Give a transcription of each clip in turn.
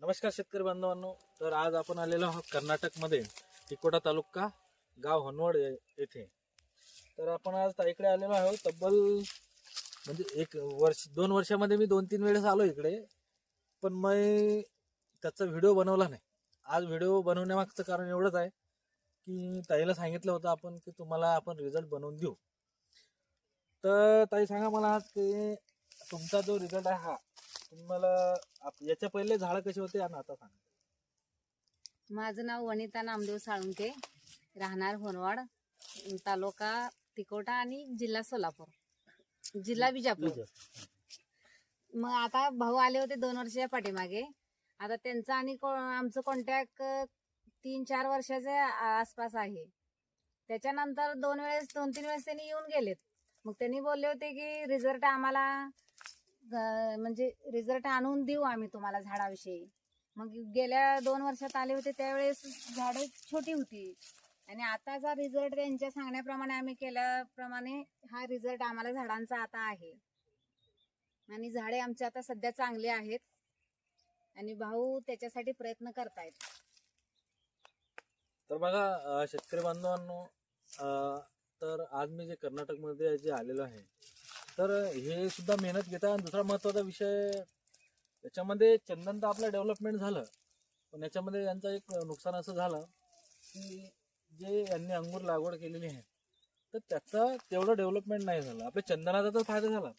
नमस्कार शेतकरी बांधवांनो. तर आज आपण आलेलो आहोत कर्नाटकमध्ये तिकोटा तालुका गाव हनवड येथे. तर आपण आज ताईकडे आलेलो आहोत तब्बल म्हणजे एक वर्ष दोन वर्षामध्ये मी दोन तीन वेळेस आलो इकडे. पण मी त्याचा व्हिडिओ बनवला नाही. आज व्हिडिओ बनवण्यामागचं कारण एवढंच आहे की ताईला सांगितलं होतं आपण की तुम्हाला आपण रिझल्ट बनवून देऊ. तर ताई सांगा मला आज की तुमचा जो रिझल्ट आहे हा तुम्हाला आप- याच्या पहिले झाडं कशी होते आणि आता सांगा. माझं नाव वनिता नामदेव साळुंके राहणार होनवाड तालुका तिकोटा आणि जिल्हा सोलापूर. जिल्हा बिजापूर मग आता भाऊ आले होते दोन वर्षाच्या पाठीमागे. आता त्यांचं आणि को- आमचं कॉन्टॅक्ट तीन चार वर्षाच्या आसपास आहे. त्याच्यानंतर दोन वेळेस दोन तीन वेळेस त्यांनी येऊन गेलेत. मग त्यांनी बोलले होते की रिझल्ट आम्हाला म्हणजे रिझल्ट आणून देऊ आम्ही तुम्हाला झाडाविषयी. मग गेल्या दोन वर्षात आले होते त्यावेळेस झाडे छोटी होती. आणि आताचा रिझल्ट त्यांच्या सांगण्याप्रमाणे आम्ही केल्याप्रमाणे हा रिझल्ट आम्हाला झाडांचा आता आहे. आणि झाडे आमचे आता सध्या चांगले आहेत. आणि भाऊ त्याच्यासाठी प्रयत्न करतायत. तर बघा शेतकरी बांधवांनो तर आज मी जे कर्नाटकमध्ये जे आलेलो आहे तर हे सुद्धा मेहनत घेता आणि दुसरा महत्त्वाचा विषय याच्यामध्ये चंदन तर आपलं डेव्हलपमेंट झालं. पण याच्यामध्ये यांचं एक नुकसान असं झालं की जे यांनी अंगूर लागवड केलेली आहे तर त्याचं तेवढं डेव्हलपमेंट नाही झालं. आपल्या चंदनाचा तर फायदा झाला.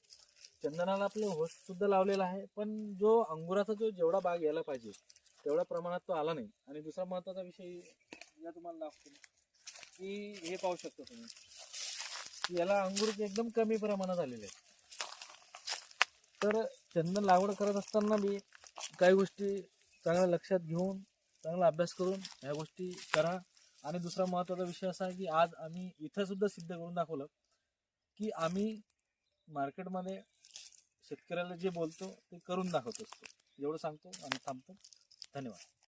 चंदनाला आपलं होस्टसुद्धा लावलेला आहे पण जो अंगुराचा जो जेवढा बाग यायला पाहिजे तेवढ्या प्रमाणात तो आला नाही. आणि दुसरा महत्त्वाचा विषय या तुम्हाला दाखवतो. की हे पाहू शकता तुम्ही. याला अंगूर एकदम कमी प्रमाणात आलेले आहेत. तर चंदन लागवड करत असताना मी काही गोष्टी चांगल्या लक्षात घेऊन चांगला अभ्यास करून ह्या गोष्टी करा. आणि दुसरा महत्त्वाचा विषय असा आहे की आज आम्ही इथं सुद्धा सिद्ध करून दाखवलं की आम्ही मार्केटमध्ये शेतकऱ्याला जे बोलतो ते करून दाखवत असतो. एवढं सांगतो आणि थांबतो. धन्यवाद.